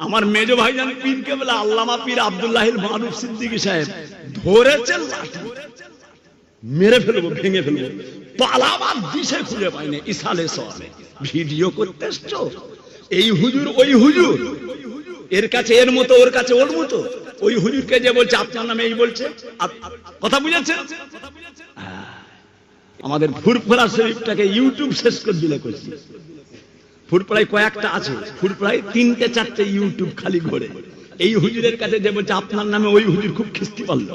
আমার মেজ ভাইজান পীরকে বলে আল্লামা পীর আব্দুল্লাহিল মারুফ সিদ্দিকী সাহেব, ধরেছে মেরে ফেলব, ভেঙে ফেলব। পালাবার দিশে খুঁজে পাইনি, ইসালে সরে ভিডিও করতে এসছো? এই হুজুর, ওই হুজুর। এর কাছে, এর মতো, ওর কাছে, ওর মতো। ওই হুজুরকে যে বলছে, আপনার নামে এই বলছে। কথা বুঝেছেন হ্যাঁ। আমাদের ফুরফুরা শরীফটাকে ইউটিউব শেষ করে দিলে করছি ফুরপুরায় কয়েকটা আছে। ফুরপুরায় তিনটে, চারটে ইউটিউব খালি ঘোরে। এই হুজুরের কাছে যে বলছে, আপনার নামে ওই হুজুর খুব খিস্তি পারল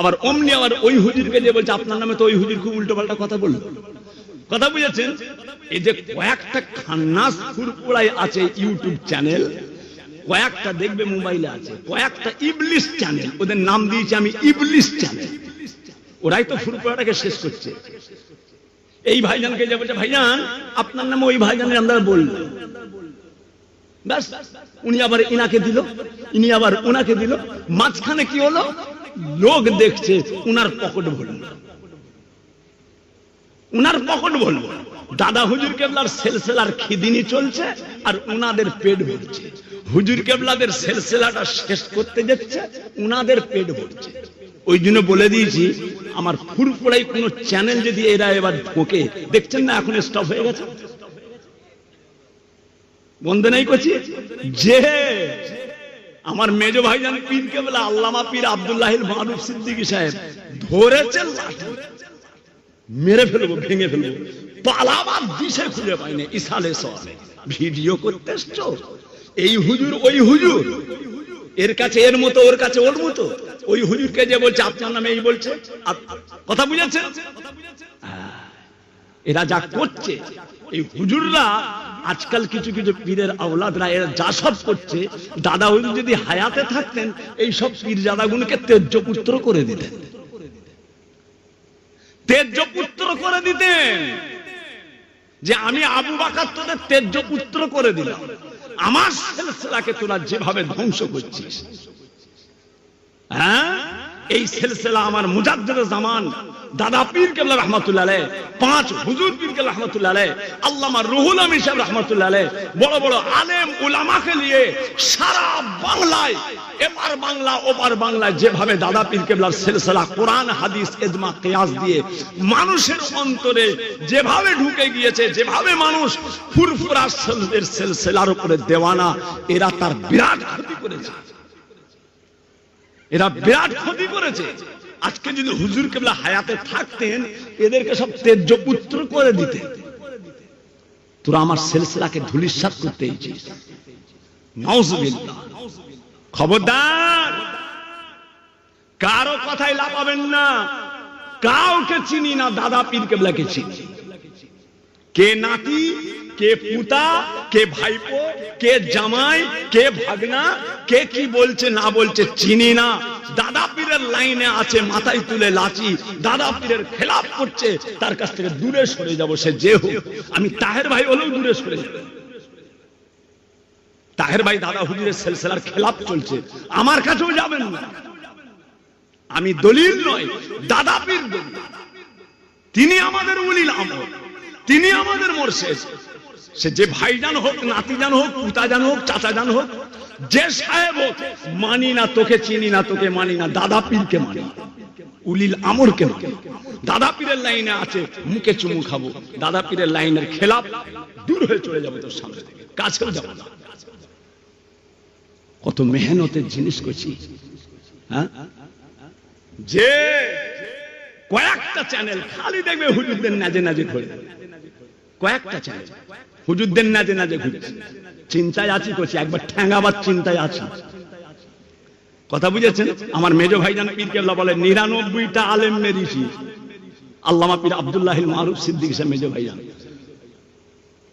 আবার অমনি আবার ওই হুজুরকে যে বলছে, আপনার নামে তো ওই হুজুর খুব উল্টো পাল্টা কথা বলল। কথা বুঝেছেন? এই যে কয়েকটা খান্নাস ফুরপুরায় আছে ইউটিউব চ্যানেল, কয়েকটা দেখবে মোবাইলে আছে, কয়েকটা ইবলিশ চ্যানেল, ওদের নাম দিয়েছি আমি ইবলিশ চ্যানেল। ওরাই তো ফুরপুরাটাকে শেষ করছে। এই ভাইজানকে যে বলছে, ভাইজান, আপনার নামে ওই ভাইজানের আমরা বলল উনি আবার ইনাকে দিল, ইনি আবার দিল। মাঝখানে কি হলো? লোক দেখছে, উনার পকেট ভরল। উনার পকেট ভরল। দাদা হুজুর কেবলার সেলসেলার খিদিনি চলছে আর উনাদের পেট ভরছে। হুজুর কেবলাদের সেলসেলাটা শেষ করতে যাচ্ছে, উনাদের পেট ভরছে। ওই জন্য বলে দিয়েছি, আমার ফুরফুরাই কোন চ্যানেল যদি এরা এবার ঢোকে, দেখছেন না এখন স্টপ হয়ে গেছে? বন্ধ নাই করছি যে আমার মেজ ভাইজান পীরকে বলে আল্লামা পীর আব্দুল্লাহিল মারুফ সিদ্দিকী সাহেব ধরেছে মেরে ফেলব, ভেঙে ফেলব, পালাবার দিশে খুঁজে পাইনি, ইসালে সরে ভিডিও করতে এই হুজুর, ওই হুজুর, এর কাছে এর মতো, ওর কাছে ওর মতো। ওই হুজুরকে যে বলছে, আপনার নামে এই বলছে কথা বুঝেছেন হ্যাঁ। এরা যা করছে, এই হুজুররা আজকাল কিছু কিছু পীরের আওলাদরা, এরা যা সব করছে দাদা হুজুর যদি হায়াতে থাকতেন, এই সব পীর দাদাগুলোকে তেজ্য পুত্র করে দিতেন। তেজ্য পুত্র করে দিতেন। যে আমি আবু বাকার তোদের তেজ্য পুত্র করে দিলাম। আমার সেলসেলাকে তোরা যেভাবে ধ্বংস করছিস হ্যাঁ? এই সেলসেলা আমার মুজাদ্দের জামান। দাদা পীর কেবলা রহমতুল্লাহ আলাইহ, পাঁচ হুজুর পীর কেবলা রহমতুল্লাহ আলাইহ, আল্লামা রুহুল আমিন সাহেব রহমতুল্লাহ আলাইহ, বড় বড় আলেম উলামাকে নিয়ে সারা বাংলায় এপার বাংলা ওপার বাংলায় যেভাবে দাদা পীর কেবলার সিলসিলা কোরআন হাদিস এজমা কিয়াস দিয়ে মানুষের অন্তরে যেভাবে ঢুকে গিয়েছে যেভাবে মানুষ ফুরফুরা সিলসিলার উপরে দেওয়ানা এরা তার বিরাট ক্ষতি করেছে। এরা বিরাট ক্ষতি করেছে। আজকে যদি হুজুর কেবলা হায়াতে থাকতেন, এদেরকে সব তেজ্য পুত্র করে দিতেন। তোরা আমার সেলসিলাকে ধুলিসাত করতে খবরদার। কারও কথাই লাপাবেন না। কাউকে চিনি না, দাদা পীর কেবলাকে চিনি। কে নাতি? কে পুতা, কে ভাইপো, কে জামাই, কে ভাগনা, কে কি বলছে না বলছে চিনি না। দাদা পীরের লাইনে আছে, মাথায় তুলে লাচি দাদা পীরের খেলাপ করছে, তার কাছ থেকে দূরে সরে যাব সে যে হোক। আমি তাহের ভাই হলেও দূরে সরে যাব। তাহের ভাই দাদা হুজুরের সেলসেলার খেলাপ চলছে, আমার কাছেও যাবেন না। আমি দলিল নয়, দাদা পীর তিনি আমাদের উলিল আমর তিনি আমাদের মোরশেদ। সে যে ভাইজান হোক নাতিজান হোক পুতাজান হোক চাচাজান হোক, যে সাহেব হোক, মানি না তোকে, চিনি না তোকে, মানি না, দাদা পীরকে মানি, উলিল আমরকে মানি। দাদা পীরের লাইনে আছে, মুখে চুমু খাব। দাদা পীরের লাইনের খেলাপ, দূর হয়ে চলে যাবে তোর সামনে থেকে, কাছেও যাব না। কত মেহনতের জিনিস করছি হ্যাঁ? যে কয়েকটা চ্যানেল খালি দেখবে হুজুরদের নাজে নাজে ঘুরে কয়েকটা চ্যানেল হুজুরদের নাজে নাজে ঘুরে চিন্তায় আছি করছি একবার ঠ্যাঙ্গাবার চিন্তায় আছি। কথা বুঝেছেন? আমার মেজ ভাইজান পীর কেবলা বলে, নিরানব্বইটা আলেম মেরিছি আল্লামা পীর আব্দুল্লাহ মারুফ সিদ্দিক সাহেব মেজ ভাইজান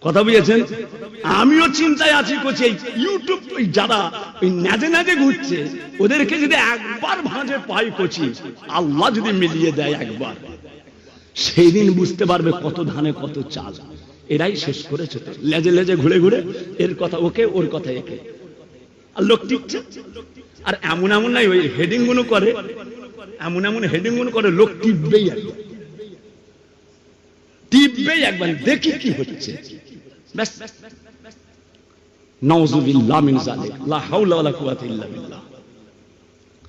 কথা বুঝেছেন? আমিও চিন্তায় আছি করছি এই ইউটিউব যারা ওই নাজে নাজে ঘুরছে, ওদেরকে যদি একবার ভাঁজে পাই করছি আল্লাহ যদি মিলিয়ে দেয় একবার। সেই দিন বুঝতে পারবে কত ধানে কত চাল। এরাই শেষ করেছে লেজে লেজে ঘুরে ঘুরে এর কথা ওকে, ওর কথা একে। আর লোক টিকছে। আর এমন এমন নাই, ওই হেডিংগুলো করে। এমন এমন হেডিংগুলো করে, লোক টিপবেই একবার টিপবেই একবার, দেখি কি হচ্ছে। ব্যাস। মিন জালিক লা হাওলা ওয়ালা কুওয়াতা ইল্লা বিল্লাহ।